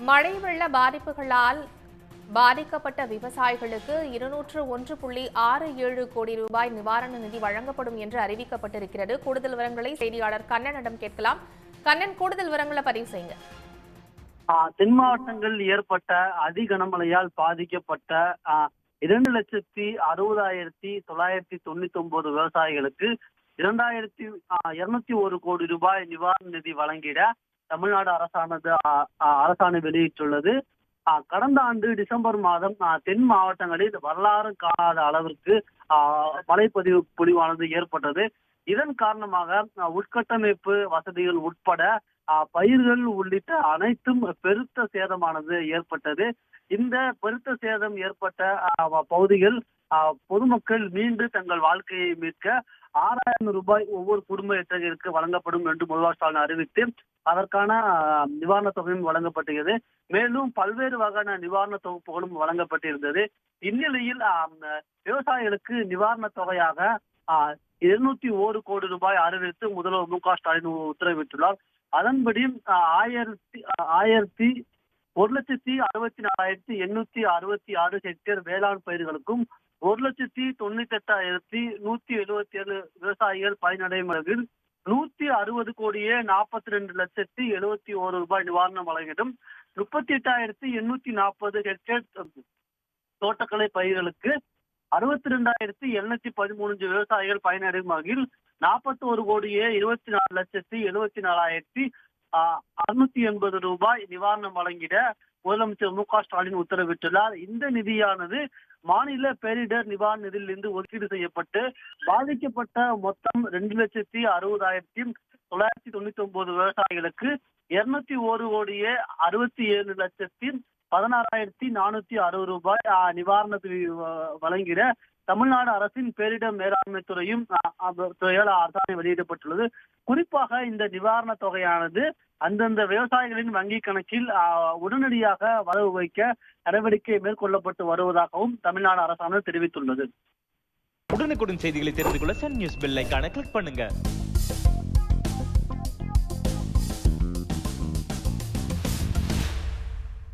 மழை வெள்ள பாதிப்புகளால் பாதிக்கப்பட்ட விவசாயிகளுக்கு இருநூற்று ஒன்று புள்ளி ஆறு ஏழு கோடி ரூபாய் நிவாரண நிதி வழங்கப்படும் என்று அறிவிக்கப்பட்டிருக்கிறது. கூடுதல் விவரங்களை செய்தியாளர் கண்ணனிடம் கேட்கலாம். கண்ணன் கூடுதல் விவரங்களை பதிவு செய்யுங்க. ஆஹ் தென் மாவட்டங்களில் ஏற்பட்ட அதி கனமழையால் பாதிக்கப்பட்ட ஆஹ் இரண்டு லட்சத்தி அறுபதாயிரத்தி தொள்ளாயிரத்தி தொண்ணூத்தி ஒன்பது விவசாயிகளுக்கு இரண்டாயிரத்தி இருநூத்தி ஒரு கோடி ரூபாய் நிவாரண நிதி வழங்கிட தமிழ்நாடு அரசானது அரசாணை வெளியிட்டுள்ளது. கடந்த ஆண்டு டிசம்பர் மாதம் தென் மாவட்டங்களில் வரலாறு காணாத அளவிற்கு ஆஹ் மழைப்பதிவு பொழிவானது ஏற்பட்டது. இதன் காரணமாக உட்கட்டமைப்பு வசதிகள் உட்பட ஆஹ் பயிர்கள் உள்ளிட்ட அனைத்தும் பெருத்த சேதமானது ஏற்பட்டது. இந்த பெருத்த சேதம் ஏற்பட்ட பகுதிகள் பொதுமக்கள் மீண்டு தங்கள் வாழ்க்கையை மீட்க ஆறாயிரம் ரூபாய் ஒவ்வொரு குடும்ப எத்தகையருக்கு வழங்கப்படும் என்று முதல்வர் ஸ்டாலின் அறிவித்து அதற்கான நிவாரணத் தொகையும் வழங்கப்பட்டுள்ளது மேலும் பல்வேறு வகையான நிவாரண தொகுப்புகளும் வழங்கப்பட்டிருந்தது. இந்நிலையில் விவசாயிகளுக்கு நிவாரணத் தொகையாக இருநூத்தி ஒரு கோடி ரூபாய் அறிவித்து முதல்வர் மு க ஸ்டாலின் உத்தரவிட்டுள்ளார். அதன்படி ஆயிரத்தி ஆயிரத்தி ஒரு லட்சத்தி அறுபத்தி நாலாயிரத்தி எண்ணூத்தி அறுபத்தி ஆறு ஹெக்டேர் வேளாண் பயிர்களுக்கும் ஒரு லட்சத்தி தொண்ணூத்தி எட்டாயிரத்தி நூத்தி எழுபத்தி ஏழு விவசாயிகள் பயனடையும் அளவில் நூத்தி அறுபது கோடியே நாற்பத்தி ரெண்டு லட்சத்தி எழுபத்தி ஒரு ரூபாய் நிவாரணம் வழங்கிடும் முப்பத்தி எட்டாயிரத்தி எண்ணூத்தி நாற்பது ஹெக்டேர் தோட்டக்கலை பயிர்களுக்கு அறுபத்தி ரெண்டாயிரத்தி எழுநூத்தி பதிமூணு விவசாயிகள் பயனடையும் வகையில் நாற்பத்தி ஒரு கோடியே இருபத்தி நாலு லட்சத்தி எழுபத்தி நாலாயிரத்தி அறுநூத்தி எண்பது ரூபாய் நிவாரணம் வழங்கிட முதலமைச்சர் மு க ஸ்டாலின் உத்தரவிட்டுள்ளார். இந்த நிதியானது மாநில பேரிடர் நிவாரண நிதியிலிருந்து ஒதுக்கீடு செய்யப்பட்டு பாதிக்கப்பட்ட மொத்தம் ரெண்டு லட்சத்தி அறுபதாயிரத்தி தொள்ளாயிரத்தி தொண்ணூத்தி ஒன்பது விவசாயிகளுக்கு இருநூத்தி ஒரு கோடியே அறுபத்தி ஏழு லட்சத்தி பதினாறாயிரத்தி நானூத்தி அறுபது ரூபாய் ஆஹ், நிவாரணத்தை வழங்கிட தமிழ்நாடு அரசின் பேரிடர் மேலாண்மை துறையும் துறையால் அரசாணை வெளியிடப்பட்டுள்ளது. குறிப்பாக இந்த நிவாரண தொகையானது அந்தந்த விவசாயிகளின் வங்கி கணக்கில் உடனடியாக வரவு வைக்க நடவடிக்கை மேற்கொள்ளப்பட்டு வருவதாகவும் தமிழ்நாடு அரசாணை தெரிவித்துள்ளது. உடனுக்குடன் செய்திகளை தெரிந்து கொள்ள சன் நியூஸ் பெல் கிளிக் பண்ணுங்க.